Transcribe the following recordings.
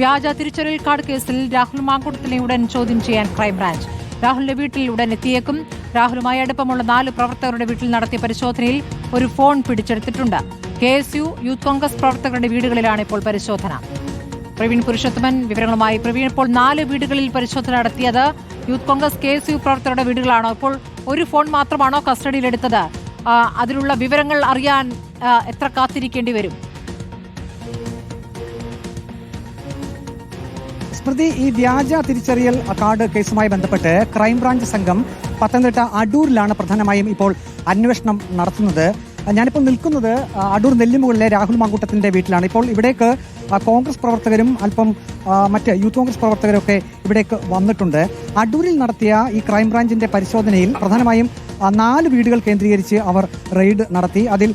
വ്യാജ തിരിച്ചറിയൽ കാർഡ് കേസിൽ രാഹുൽ മാങ്കുടത്തിനെ ഉടൻ ചോദ്യം ചെയ്യാൻ ക്രൈംബ്രാഞ്ച്. രാഹുലിന്റെ വീട്ടിൽ ഉടൻ എത്തിയേക്കും. രാഹുലുമായി അടുപ്പമുള്ള നാല് പ്രവർത്തകരുടെ വീട്ടിൽ നടത്തിയ പരിശോധനയിൽ ഒരു ഫോൺ പിടിച്ചെടുത്തിട്ടുണ്ട്. K S U Youth Congress പ്രവർത്തകരുടെ വീടുകളിലാണ് ഇപ്പോൾ പരിശോധന. പ്രവീൺ പുരുഷോത്തമൻ വിവരങ്ങളുമായി പ്രവീൺ. ഇപ്പോൾ നാല് വീടുകളിൽ പരിശോധന നടത്തിയത് Youth Congress K S U പ്രവർത്തകരുടെ വീടുകളാണോ? ഇപ്പോൾ ഒരു ഫോൺ മാത്രമാണോ കസ്റ്റഡിയിലെടുത്തത്? അതിലുള്ള വിവരങ്ങൾ അറിയാൻ എത്ര കാത്തിരിക്കേണ്ടി വരും? സ്മൃതി ഈ വ്യാജ തിരിച്ചറിയൽ കാർഡ് കേസുമായി ബന്ധപ്പെട്ട് ക്രൈംബ്രാഞ്ച് സംഘം പത്തനംതിട്ട അടൂരിലാണ് പ്രധാനമായും ഇപ്പോൾ അന്വേഷണം നടത്തുന്നത്. ഞാനിപ്പോൾ നിൽക്കുന്നത് അടൂർ നെല്ലിമുകളിലെ രാഹുൽ മാങ്കൂട്ടത്തിന്റെ വീട്ടിലാണ്. ഇപ്പോൾ ഇവിടേക്ക് കോൺഗ്രസ് പ്രവർത്തകരും അല്പം മറ്റ് യൂത്ത് കോൺഗ്രസ് പ്രവർത്തകരൊക്കെ ഇവിടേക്ക് വന്നിട്ടുണ്ട്. അടൂരിൽ നടത്തിയ ഈ ക്രൈംബ്രാഞ്ചിന്റെ പരിശോധനയിൽ പ്രധാനമായും നാല് വീടുകൾ കേന്ദ്രീകരിച്ച് അവർ റെയ്ഡ് നടത്തി. അതിൽ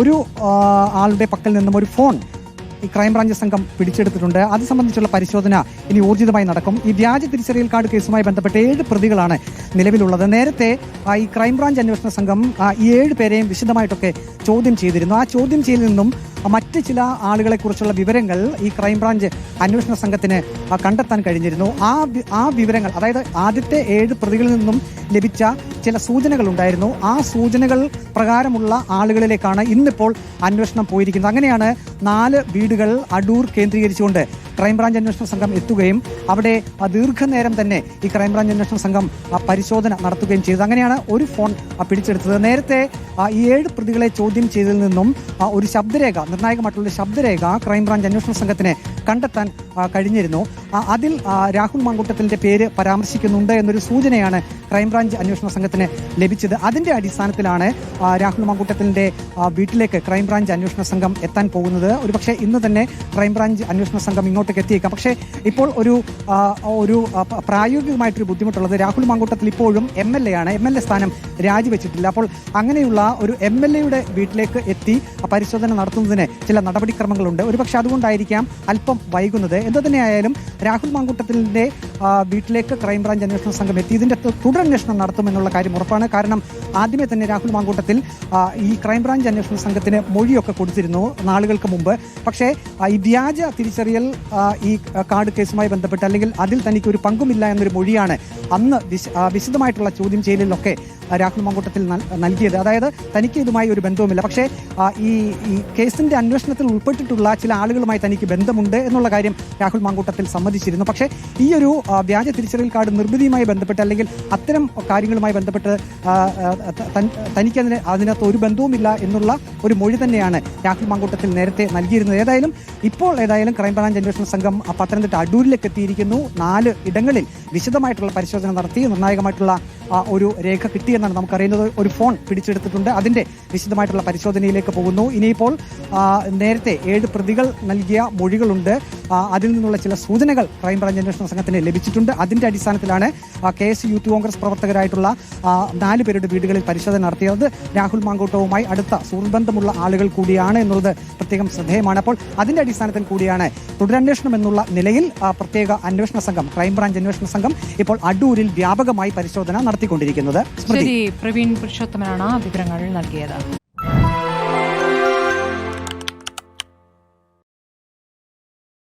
ഒരു ആളുടെ പക്കൽ നിന്നും ഒരു ഫോൺ ഈ ക്രൈംബ്രാഞ്ച് സംഘം പിടിച്ചെടുത്തിട്ടുണ്ട്. അത് സംബന്ധിച്ചുള്ള പരിശോധന ഇനി ഊർജിതമായി നടക്കും. ഈ വ്യാജ തിരിച്ചറിയൽ കാർഡ് കേസുമായി ബന്ധപ്പെട്ട് ഏഴ് പ്രതികളാണ് നിലവിലുള്ളത്. നേരത്തെ ഈ ക്രൈംബ്രാഞ്ച് അന്വേഷണ സംഘം ഈ ഏഴ് പേരെയും വിശദമായിട്ടൊക്കെ ചോദ്യം ചെയ്തിരുന്നു. ആ ചോദ്യം ചെയ്യലിൽ നിന്നും മറ്റ് ചില ആളുകളെ കുറിച്ചുള്ള വിവരങ്ങൾ ഈ ക്രൈംബ്രാഞ്ച് അന്വേഷണ സംഘത്തിന് കണ്ടെത്താൻ കഴിഞ്ഞിരുന്നു. ആ ആ വിവരങ്ങൾ അതായത് ആദ്യത്തെ ഏഴ് പ്രതികളിൽ നിന്നും ലഭിച്ച ചില സൂചനകൾ ഉണ്ടായിരുന്നു. ആ സൂചനകൾ പ്രകാരമുള്ള ആളുകളിലേക്കാണ് ഇന്നിപ്പോൾ അന്വേഷണം പോയിരിക്കുന്നത്. അങ്ങനെയാണ് നാല് വീടുകൾ അടൂർ കേന്ദ്രീകരിച്ചുകൊണ്ട് ക്രൈംബ്രാഞ്ച് അന്വേഷണ സംഘം എത്തുകയും അവിടെ ദീർഘനേരം തന്നെ ഈ ക്രൈംബ്രാഞ്ച് അന്വേഷണ സംഘം പരിശോധന നടത്തുകയും ചെയ്തത് അങ്ങനെയാണ് ഒരു ഫോൺ പിടിച്ചെടുത്തത്. നേരത്തെ ഈ ഏഴ് പ്രതികളെ ചോദ്യം ചെയ്തതിൽ നിന്നും ഒരു ശബ്ദരേഖ നിർണായകമായിട്ടുള്ള ശബ്ദരേഖ ക്രൈംബ്രാഞ്ച് അന്വേഷണ സംഘത്തിന് കണ്ടെത്താൻ കഴിഞ്ഞിരുന്നു. അതിൽ രാഹുൽ മാങ്കൂട്ടത്തിന്റെ പേര് പരാമർശിക്കുന്നുണ്ട് എന്നൊരു സൂചനയാണ് ക്രൈംബ്രാഞ്ച് അന്വേഷണ സംഘത്തിന് ലഭിച്ചത്. അതിന്റെ അടിസ്ഥാനത്തിലാണ് രാഹുൽ മാങ്കൂട്ടത്തിന്റെ ആ, വീട്ടിലേക്ക് ക്രൈംബ്രാഞ്ച് അന്വേഷണ സംഘം എത്താൻ പോകുന്നത്. ഒരുപക്ഷെ ഇന്ന് തന്നെ ക്രൈംബ്രാഞ്ച് അന്വേഷണ സംഘം ഇങ്ങോട്ടേക്ക് എത്തിയേക്കാം. പക്ഷേ ഇപ്പോൾ ഒരു ഒരു പ്രായോഗികമായിട്ടൊരു ബുദ്ധിമുട്ടുള്ളത് രാഹുൽ മാങ്കൂട്ടത്തിൽ ഇപ്പോഴും എം എൽ എ ആണ്. എം എൽ എ സ്ഥാനം രാജിവെച്ചിട്ടില്ല. അപ്പോൾ അങ്ങനെയുള്ള ഒരു എം എൽ എയുടെ വീട്ടിലേക്ക് എത്തി പരിശോധന നടത്തുന്നതിന് ചില നടപടിക്രമങ്ങളുണ്ട്. ഒരുപക്ഷെ അതുകൊണ്ടായിരിക്കാം അല്പം വൈകുന്നത്. എന്തു തന്നെയായാലും രാഹുൽ മാങ്കൂട്ടത്തിന്റെ ആ, വീട്ടിലേക്ക് ക്രൈംബ്രാഞ്ച് അന്വേഷണ സംഘം എത്തി. ഇതിന്റെ തു- തുടരന്വേഷണം നടത്തുമെന്നുള്ള കാര്യം ഉറപ്പാണ്. കാരണം ആദ്യമേ തന്നെ രാഹുൽ മാങ്കൂട്ടത്തിൽ ഈ ക്രൈംബ്രാഞ്ച് അന്വേഷണ സംഘത്തിന് മൊഴിയൊക്കെ കൊടുത്തിരുന്നു നാളുകൾക്ക് മുമ്പ്. പക്ഷേ ഈ വ്യാജ തിരിച്ചറിയൽ ഈ കാർഡ് കേസുമായി ബന്ധപ്പെട്ട് അല്ലെങ്കിൽ അതിൽ തനിക്ക് ഒരു പങ്കുമില്ല എന്നൊരു മൊഴിയാണ് അന്ന് വിശദമായിട്ടുള്ള ചോദ്യം ചെയ്യലിലൊക്കെ രാഹുൽ മാങ്കൂട്ടത്തിൽ നൽ- നൽകിയത്. അതായത് തനിക്ക് ഇതുമായി ഒരു ബന്ധവുമില്ല. പക്ഷേ ഈ ഈ കേസിന്റെ അന്വേഷണത്തിൽ ഉൾപ്പെട്ടിട്ടുള്ള ചില ആളുകളുമായി തനിക്ക് ബന്ധമുണ്ട് എന്നുള്ള കാര്യം രാഹുൽ മാങ്കൂട്ടത്തിൽ സമ്മതിച്ചിരുന്നു. പക്ഷേ ഈ ഒരു വ്യാജ തിരിച്ചറിയൽ കാർഡ് നിർമ്മിതിയുമായി ബന്ധപ്പെട്ട് അല്ലെങ്കിൽ അത്തരം കാര്യങ്ങളുമായി ബന്ധപ്പെട്ട് തനിക്ക് അതിന് ത- തനിക്കതിന് അതിനകത്ത് ഒരു ബന്ധവുമില്ല എന്നുള്ള ഒരു മൊഴി തന്നെയാണ് രാഹുൽ മാങ്കൂട്ടത്തിൽ നേരത്തെ നൽകിയിരുന്നത്. ഏതായാലും ഇപ്പോൾ ഏതായാലും ക്രൈംബ്രാഞ്ച് അന്വേഷണ സംഘം പത്തനംതിട്ട അടൂരിലേക്ക് എത്തിയിരിക്കുന്നു. നാല് ഇടങ്ങളിൽ വിശദമായിട്ടുള്ള പരിശോധന നടത്തി നിർണായകമായിട്ടുള്ള ഒരു രേഖ കിട്ടിയെന്നാണ് നമുക്കറിയുന്നത്. ഒരു ഫോൺ പിടിച്ചെടുത്തിട്ടുണ്ട്. അതിന്റെ വിശദമായിട്ടുള്ള പരിശോധനയിലേക്ക് പോകുന്നു. ഇനിയിപ്പോൾ നേരത്തെ ഏഴ് പ്രതികൾ നൽകിയ മൊഴികളുണ്ട്. അതിൽ നിന്നുള്ള ചില സൂചനകൾ ക്രൈംബ്രാഞ്ച് അന്വേഷണ സംഘത്തിന് ലഭിച്ചിട്ടുണ്ട്. അതിന്റെ അടിസ്ഥാനത്തിലാണ് കെ എസ് യൂത്ത് കോൺഗ്രസ് പ്രവർത്തകരായിട്ടുള്ള നാല് പേരുടെ വീടുകളിൽ പരിശോധന നടത്തിയത്. രാഹുൽ മാങ്കൂട്ടവുമായി അടുത്ത സുഹൃത്ബന്ധമുള്ള ആളുകൾ കൂടിയാണ് എന്നുള്ളത് പ്രത്യേകം ശ്രദ്ധേയമാണ്. അപ്പോൾ അതിന്റെ അടിസ്ഥാനത്തിൽ കൂടിയാണ് തുടരന്വേഷണം എന്നുള്ള നിലയിൽ പ്രത്യേക അന്വേഷണ സംഘം ക്രൈംബ്രാഞ്ച് അന്വേഷണ സംഘം ഇപ്പോൾ അടൂരിൽ വ്യാപകമായി പരിശോധന നടത്തിക്കൊണ്ടിരിക്കുന്നത് സ്മൃതി. ശരി പ്രവീൺ പുരുഷോത്തമനാണ് വിവരങ്ങൾ നൽകിയത്.